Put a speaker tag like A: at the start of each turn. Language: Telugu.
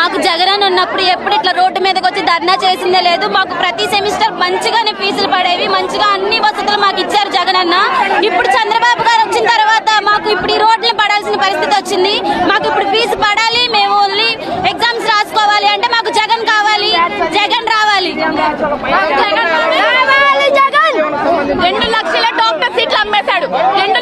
A: మాకు జగన్ ఉన్నప్పుడు ఎప్పుడు ఇట్లా రోడ్డు మీదకి వచ్చి ధర్నా చేసిందే లేదు. మాకు ప్రతి సెమిస్టర్ మంచిగానే ఫీజులు పడేవి. మంచిగా అన్ని వసతులు మాకు ఇచ్చారు జగన్ అన్న ఇప్పుడు చంద్రబాబు గారు వచ్చిన తర్వాత మాకు ఇప్పుడు ఈ రోడ్లు పడాల్సిన పరిస్థితి వచ్చింది. మాకు ఇప్పుడు ఫీజు పడాలి. మేము ఓన్లీ ఎగ్జామ్స్ రాసుకోవాలి అంటే మాకు జగన్ కావాలి. జగన్ రావాలి.
B: రెండు లక్షల డాక్టర్ సీట్లు అమ్మేశాడు. రెండు